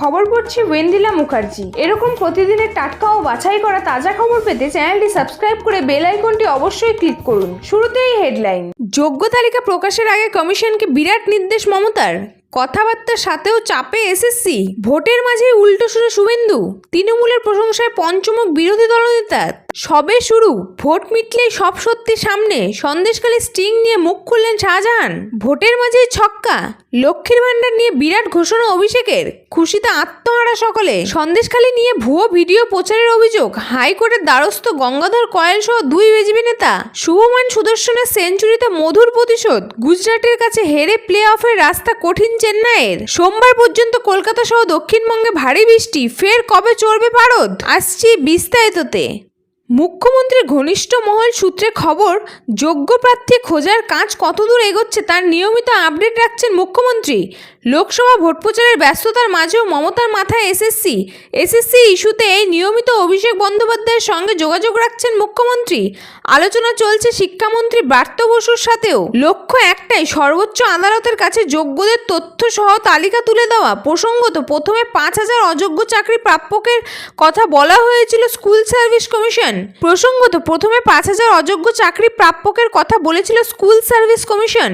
খবর পড়ছি ওয়েন্দিলা মুখার্জি। এরকম প্রতিদিনের টাটকা ও বাছাই করা তাজা খবর পেতে চ্যানেলটি সাবস্ক্রাইব করে বেল আইকনটি অবশ্যই ক্লিক করুন। শুরুতেই হেডলাইন। যোগ্য তালিকা প্রকাশের আগে কমিশনকে বিরাট নির্দেশ মমতার? কথাবার্তার সাথেও চাপে এসএসসি? ভোটের মাঝেই উল্টো সুরে শুভেন্দু। তৃণমূলের প্রশংসায় পঞ্চমুখ বিরোধী দলনেতা সবে শুরু। ভোট মিটলেই সব সত্যি সামনে। সন্দেশকালে স্টিং নিয়ে মুখ খুললেন শাহজাহান। ভোটের মাঝেই ছক্কা। লক্ষ্মীর ভাণ্ডার নিয়ে বিরাট ঘোষণা অভিষেকের। খুশিতে আত্মহারা সকলে। সন্দেশখালী নিয়ে ভুয়ো ভিডিও প্রচারের অভিযোগ। হাইকোর্টের দ্বারস্থ গঙ্গাধর কয়েল সহ দুই বিজেপি নেতা। শুভমান সুদর্শনের সেঞ্চুরিতে মধুর প্রতিশোধ। গুজরাটের কাছে হেরে প্লে অফের রাস্তা কঠিন চেন্নাইয়ের। সোমবার পর্যন্ত কলকাতা সহ দক্ষিণবঙ্গে ভারী বৃষ্টি। ফের কবে চড়বে পারদ আসছি বিস্তারিততে। মুখ্যমন্ত্রীর ঘনিষ্ঠ মহল সূত্রে খবর, যোগ্য প্রার্থী খোঁজার কাজ কতদূর এগোচ্ছে তার নিয়মিত আপডেট রাখছেন মুখ্যমন্ত্রী। লোকসভা ভোট প্রচারের ব্যস্ততার মাঝেও মমতার মাথায় এসএসসি। এসএসসি ইস্যুতে নিয়মিত অভিষেক বন্দ্যোপাধ্যায়ের সঙ্গে যোগাযোগ রাখছেন মুখ্যমন্ত্রী। আলোচনা চলছে শিক্ষামন্ত্রী ব্রাত্য বসুর সাথেও। লক্ষ্য একটাই, সর্বোচ্চ আদালতের কাছে যোগ্যদের তথ্য সহ তালিকা তুলে দেওয়া। প্রসঙ্গত, প্রথমে পাঁচ হাজার অযোগ্য চাকরি প্রাপকের কথা বলা হয়েছিল স্কুল সার্ভিস কমিশন। প্রসঙ্গত, প্রথমে পাঁচ হাজার অযোগ্য চাকরি প্রাপকের কথা বলেছিল স্কুল সার্ভিস কমিশন।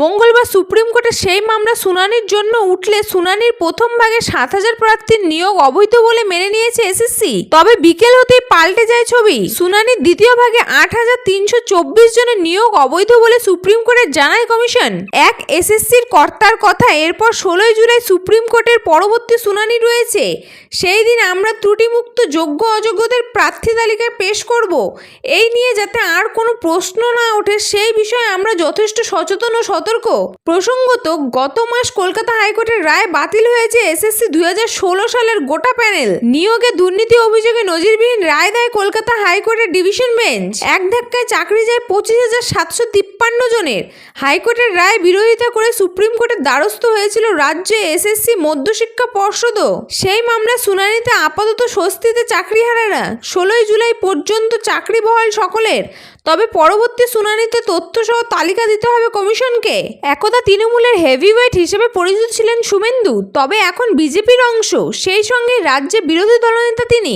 মঙ্গলবার সুপ্রিম কোর্টে সেই মামলা শুনানির জন্য উঠলে শুনানির প্রথম ভাগে সাত হাজার প্রার্থীর নিয়োগ অবৈধ বলে মেনে নিয়েছে এসএসসি। তবে বিকেল হতেই পাল্টে যায় ছবি। শুনানির দ্বিতীয় ভাগে আট হাজার তিনশো চব্বিশ জনের নিয়োগ অবৈধ বলে সুপ্রিম কোর্টের জানায় কমিশন। এক এসএসসির কর্তার কথা এরপর ষোলোই জুলাই সুপ্রিম কোর্টের পরবর্তী শুনানি রয়েছে। সেই দিন আমরা ত্রুটিমুক্ত যোগ্য অযোগ্যদের প্রার্থী তালিকায় পেশ করব। এই নিয়ে যাতে আর কোনো প্রশ্ন না ওঠে সেই বিষয়ে আমরা যথেষ্ট সচেতন ও সতর্ক। প্রসঙ্গত, গত মাস কলকাতা হাইকোর্টের রায় বাতিল হয়েছে এসএসসি দুই হাজার ষোলো সালের গোটা প্যানেল। নিয়োগে দুর্নীতি অভিযোগে নজিরবিহীন রায় দেয় কলকাতা হাইকোর্টের ডিভিশন বেঞ্চ। এক ধাক্কায় চাকরি যায় পঁচিশ হাজার সাতশো তিপ্পান্ন জনের। হাইকোর্টের রায় বিরোধিতা করে সুপ্রিম কোর্টের দ্বারস্থ হয়েছিল রাজ্যে এসএসসি মধ্যশিক্ষা পর্ষদও। সেই মামলা শুনানিতে আপাতত স্বস্তিতে চাকরি চাকরিহারারা ষোলোই জুলাই পর্যন্ত চাকরি বহাল সকলের। তবে পরবর্তী শুনানিতে তথ্যসহ তালিকা দিতে হবে কমিশনকে। একদা তৃণমূলের হেভিওয়েট হিসেবে পরিচিত ছিলেন শুভেন্দু। তবে এখন বিজেপির অংশ, সেই সঙ্গে রাজ্যে বিরোধী দলনেতা তিনি।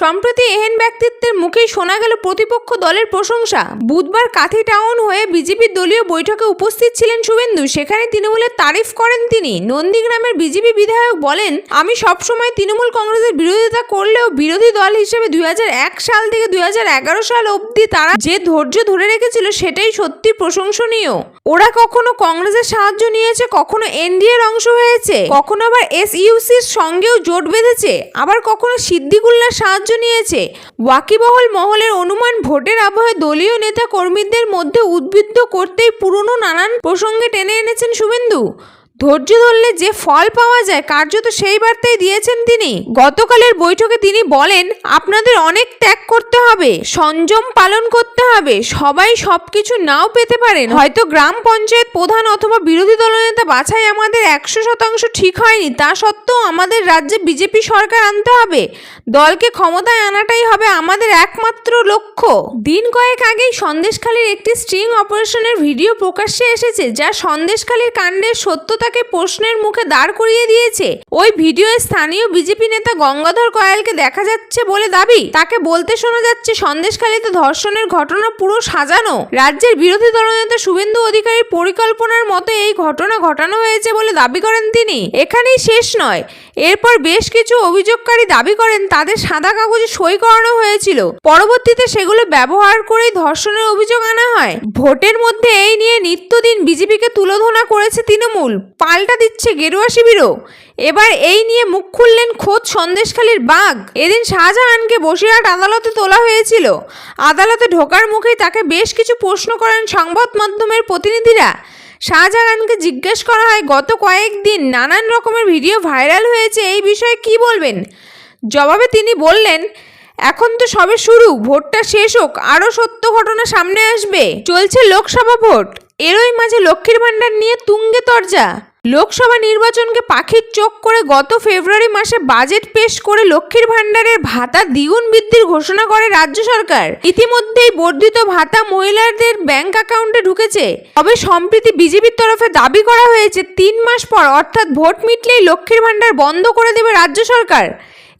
সম্প্রতি এহেন ব্যক্তিত্বের মুখেই শোনা গেল প্রতিপক্ষ দলের প্রশংসা। বুধবার কাথি টাউন হয়ে বিজেপির দলীয় বৈঠকে উপস্থিত ছিলেন শুভেন্দু। সেখানে তৃণমূলের তারিফ করেন তিনি। নন্দীগ্রামের বিজেপি বিধায়ক বলেন, আমি সবসময় তৃণমূল কংগ্রেসের বিরোধিতা করলেও বিরোধী দল হিসেবে দুই হাজার এক সাল থেকে দুই হাজার এগারো সাল অবধি তারা যে ধৈর্য ধরে রেখেছিল সেটাই সত্যি প্রশংসনীয়। ওরা কখনো কংগ্রেসের সাহায্য নিয়েছে, কখনো এনডিএর অংশ হয়েছে। কখনো আবার এসইউসির সঙ্গেও জোট বেঁধেছে, আবার কখনো সিদ্দিকুল্লার সাহায্য নিয়েছে। ওয়াকিবহল মহলের অনুমান ভোটের আবহে দলীয় নেতা কর্মীদের মধ্যে উদ্বুদ্ধ করতেই পুরনো নানান প্রসঙ্গে টেনে এনেছেন শুভেন্দু। ধৈর্য ধরলে যে ফল পাওয়া যায় কার্যত সেই বার্তাই দিয়েছেন তিনি। গতকালের বৈঠকে তিনি বলেন, আপনাদের অনেক ত্যাগ করতে হবে, সংযম পালন করতে হবে, সবাই সবকিছু নাও পেতে পারেন। হয়তো গ্রাম পঞ্চায়েত প্রধান অথবা বিরোধী দলনেতা বাছাই আমাদের একশো শতাংশ ঠিক হয়নি, তা সত্ত্বেও আমাদের রাজ্যে বিজেপি সরকার আনতে হবে। দলকে ক্ষমতায় আনাটাই হবে আমাদের একমাত্র লক্ষ্য। দিন কয়েক আগেই সন্দেশখালীর একটি স্ট্রিং অপারেশনের ভিডিও প্রকাশ্যে এসেছে, যা সন্দেশখালীর কাণ্ডের সত্যতাকে প্রশ্নের মুখে দাঁড় করিয়ে দিয়েছে। ওই ভিডিওয়ে স্থানীয় বিজেপি নেতা গঙ্গাধর কয়ালকে দেখা যাচ্ছে বলে দাবি। তাকে বলতে শোনা যাচ্ছে, সন্দেশখালীতে ধর্ষণের ঘটনা পুরো সাজানো। রাজ্যের বিরোধী দলনেতা শুভেন্দু অধিকারীর পরিকল্পনার মতো এই ঘটনা ঘটানো হয়েছে বলে দাবি করেন তিনি। এখানেই শেষ নয়। এরপর বেশ কিছু অভিযোগকারী দাবি করেন, তাদের সাদা কাগজে সই করানো হয়েছিল। পরবর্তীতে সেগুলো ব্যবহার করেই ধর্ষণের অভিযোগ আনা হয়। ভোটের মধ্যে এই নিয়ে নিত্যদিন বিজেপিকে তুলোধনা করেছে তৃণমূল। পাল্টা দিচ্ছে গেরুয়া শিবিরও। এবার এই নিয়ে মুখ খুললেন খোদ সন্দেশখালীর বাঘ। এদিন শাহজাহানকে বসিরহাট আদালতে তোলা হয়েছিল। আদালতে ঢোকার মুখেই তাকে বেশ কিছু প্রশ্ন করেন সংবাদ মাধ্যমের প্রতিনিধিরা। শাহজাহানকে জিজ্ঞেস করা হয়, গত কয়েকদিন নানান রকমের ভিডিও ভাইরাল হয়েছে, এই বিষয়ে কি বলবেন? জবাবে তিনি বললেন, এখন তো সবে শুরু, ভোটটা শেষ হোক, আরও সত্য ঘটনা সামনে আসবে। চলছে লোকসভা ভোট। এরই মাঝে লক্ষ্মীর ভাণ্ডার নিয়ে তুঙ্গে তরজা। লোকসভা নির্বাচনকে পাখির চোখ করে গত ফেব্রুয়ারি মাসে বাজেট পেশ করে লক্ষ্মীর ভাণ্ডারের ভাতা দ্বিগুণ বৃদ্ধির ঘোষণা করে রাজ্য সরকার। ইতিমধ্যেই বর্ধিত ভাতা মহিলাদের ব্যাংক অ্যাকাউন্টে ঢুকেছে। তবে সম্প্রতি বিজেপির তরফে দাবি করা হয়েছে, তিন মাস পর অর্থাৎ ভোট মিটলেই লক্ষ্মীর ভাণ্ডার বন্ধ করে দেবে রাজ্য সরকার।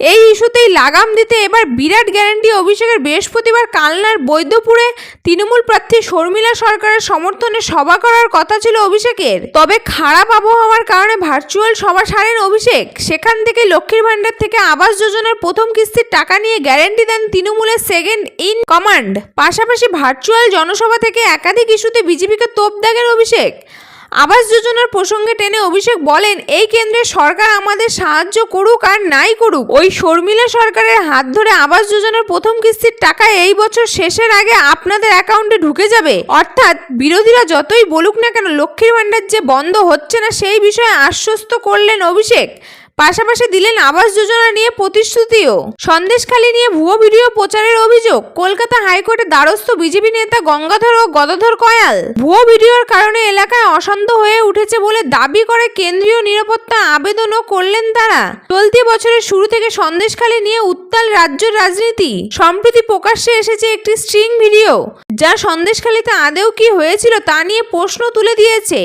এই ইস্যুতেই লাগাম দিতে এবার বিরাট গ্যারান্টি অভিষেকের বৃহস্পতিবার কালনার বৈদ্যপুরে তৃণমূল প্রার্থী শর্মিলা সরকারের সমর্থনে সভা করার কথা ছিল অভিষেকের। তবে খারাপ আবহাওয়ার কারণে ভার্চুয়াল সভা সারেন অভিষেক। সেখান থেকে লক্ষ্মীর ভাণ্ডার থেকে আবাস যোজনার প্রথম কিস্তির টাকা নিয়ে গ্যারান্টি দেন তৃণমূলের সেকেন্ড ইন কমান্ড। পাশাপাশি ভার্চুয়াল জনসভা থেকে একাধিক ইস্যুতে বিজেপিকে তোপ দাগেন অভিষেক। আবাস যোজনার প্রসঙ্গে টেনে অভিষেক বলেন, এই কেন্দ্রে সরকার আমাদের সাহায্য করুক আর নাই করুক। ওই শর্মিলা সরকারের হাত ধরে আবাস যোজনার প্রথম কিস্তির টাকা এই বছর শেষের আগে আপনাদের অ্যাকাউন্টে ঢুকে যাবে। অর্থাৎ বিরোধীরা যতই বলুক না কেন, লক্ষ্মীর ভাণ্ডার যে বন্ধ হচ্ছে না, সেই বিষয়ে আশ্বস্ত করলেন অভিষেক। পাশাপাশি দিলেন আবাস যোজনা নিয়ে প্রতিশ্রুতিও। সন্দেশখালী নিয়ে ভুয়ো ভিডিও প্রচারের অভিযোগ, কলকাতা হাইকোর্টে দ্বারস্থ বিজেপি নেতা গঙ্গাধর ও গদাধর কয়াল। ভুয়ো ভিডিওর কারণে এলাকায় অশান্ত হয়ে উঠেছে বলে দাবি করে কেন্দ্রীয় নিরাপত্তা আবেদনও করলেন তারা। চলতি বছরের শুরু থেকে সন্দেশখালী নিয়ে উত্তাল রাজ্যের রাজনীতি। সম্প্রতি প্রকাশ্যে এসেছে একটি স্ট্রিং ভিডিও, যা সন্দেশখালীতে আদেও কি হয়েছিল তা নিয়ে প্রশ্ন তুলে দিয়েছে।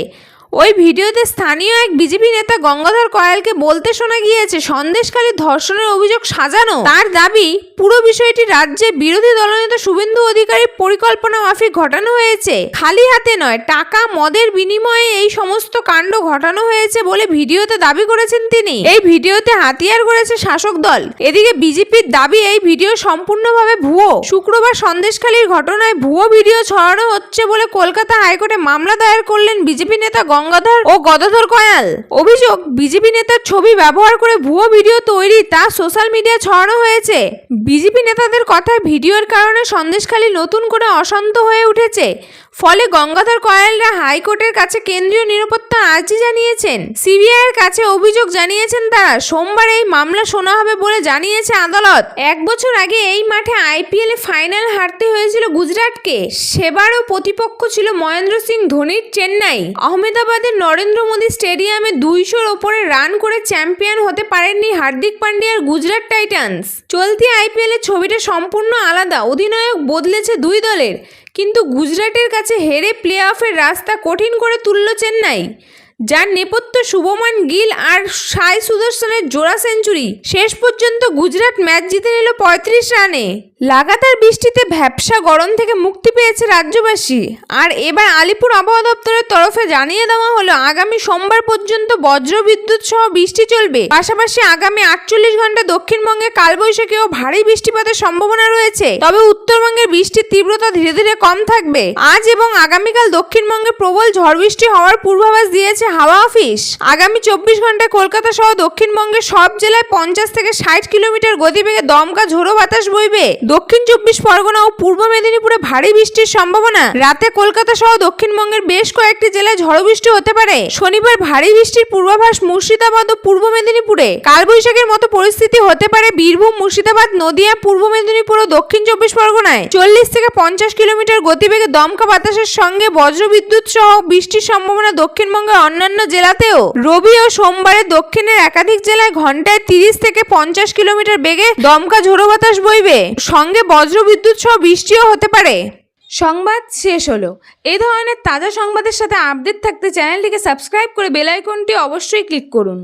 ওই ভিডিওতে স্থানীয় এক বিজেপি নেতা গঙ্গাধর কয়ালকে বলতে শোনা গিয়েছে, সন্দেশখালী ধর্ষণের অভিযোগ সাজানো। তার দাবি, পুরো বিষয়টি রাজ্যে বিরোধী দলনেতা শুভেন্দু অধিকারীর পরিকল্পনা মাফিক ঘটানো হয়েছে। খালি হাতে নয়, টাকা, মদের বিনিময়ে এই সমস্ত কাণ্ড ঘটানো হয়েছে বলে ভিডিওতে দাবি করেছেন তিনি। এই ভিডিওতে হাতিয়ার করেছে শাসক দল। এদিকে বিজেপির দাবি, এই ভিডিও সম্পূর্ণভাবে ভুয়ো। শুক্রবার সন্দেশখালীর ঘটনায় ভুয়ো ভিডিও ছড়ানো হচ্ছে বলে কলকাতা হাইকোর্টে মামলা দায়ের করলেন বিজেপি নেতা গঙ্গাধর ও গদাধর কয়াল। অভিযোগ, বিজেপি নেতার ছবি ব্যবহার করে ভুয়ো ভিডিও তৈরি তা সোশ্যাল মিডিয়া ছড়ানো হয়েছে। বিজেপি নেতাদের কথায় ভিডিওর কারণে সন্দেশখালী নতুন করে অশান্ত হয়ে উঠেছে। ফলে গঙ্গাধর কয়ালরা হাইকোর্টের কাছে কেন্দ্রীয় নিরাপত্তা আর্জি জানিয়েছেন। সিবিআইয়ের কাছে অভিযোগ জানিয়েছেন তারা, সোমবার এই মামলা শোনা হবে বলে জানিয়েছে আদালত। এক বছর আগে এই মাঠে আইপিএল ফাইনাল হারতে হয়েছিল গুজরাটকে। সেবারও প্রতিপক্ষ ছিল মহেন্দ্র সিং ধোনির চেন্নাই। আহমেদাবাদের নরেন্দ্র মোদী স্টেডিয়ামে দুইশোর ওপরে রান করে চ্যাম্পিয়ন হতে পারেননি হার্দিক পান্ডিয়ার গুজরাট টাইটান্স। চলতি আইপিএল এর ছবিটা সম্পূর্ণ আলাদা, অধিনায়ক বদলেছে দুই দলের। কিন্তু গুজরাটের কাছে হেরে প্লে অফের রাস্তা কঠিন করে তুলল চেন্নাই। যার নেপথ্য শুভমান গিল আর সাই সুদর্শনের জোড়া সেঞ্চুরি। শেষ পর্যন্ত গুজরাট ম্যাচ জিতে নিল পঁয়ত্রিশ রানে। লাগাতার বৃষ্টিতে ভ্যাবসা গরম থেকে মুক্তি পেয়েছে রাজ্যবাসী। আর এবার আলিপুর আবহাওয়া দপ্তরের তরফে জানিয়ে দেওয়া হলো, আগামী সোমবার পর্যন্ত বজ্রবিদ্যুৎ সহ বৃষ্টি চলবে। পাশাপাশি আগামী আটচল্লিশ ঘণ্টা দক্ষিণবঙ্গে কালবৈশাখী ও ভারী বৃষ্টিপাতের সম্ভাবনা রয়েছে। তবে উত্তরবঙ্গের বৃষ্টির তীব্রতা ধীরে ধীরে কম থাকবে। আজ এবং আগামীকাল দক্ষিণবঙ্গে প্রবল ঝড় বৃষ্টি হওয়ার পূর্বাভাস দিয়েছে হাওয়া অফিস। আগামী চব্বিশ ঘন্টায় কলকাতা সহ দক্ষিণবঙ্গের সব জেলায় পঞ্চাশ থেকে ষাট কিলোমিটার গতিবেগে দমকা ঝোড়ো বাতাস বইবে। দক্ষিণ চব্বিশ পরগনা ও পূর্ব মেদিনীপুরে ভারী বৃষ্টির সম্ভাবনা। রাতে কলকাতা সহ দক্ষিণবঙ্গের বেশ কয়েকটি জেলায় ঝড়ো বৃষ্টি হতে পারে। শনিবার ভারী বৃষ্টির পূর্বাভাস মুর্শিদাবাদ ও পূর্ব মেদিনীপুরে। কালবৈশাখের মতো পরিস্থিতি হতে পারে বীরভূম, মুর্শিদাবাদ, নদিয়া, পূর্ব মেদিনীপুর ও দক্ষিণ চব্বিশ পরগনায়। চল্লিশ থেকে পঞ্চাশ কিলোমিটার গতিবেগে দমকা বাতাসের সঙ্গে বজ্রবিদ্যুৎ সহ বৃষ্টির সম্ভাবনা দক্ষিণবঙ্গের অন্যান্য জেলাতেও রবি ও সোমবারে দক্ষিণের একাধিক জেলায় ঘন্টায় তিরিশ থেকে পঞ্চাশ কিলোমিটার বেগে দমকা ঝোড়ো বাতাস বইবে। সঙ্গে বজ্রবিদ্যুৎ সহ বৃষ্টিও হতে পারে। সংবাদ শেষ হলো। এ ধরনের তাজা সংবাদের সাথে আপডেট থাকতে চ্যানেলটিকে সাবস্ক্রাইব করে বেল আইকনটি অবশ্যই ক্লিক করুন।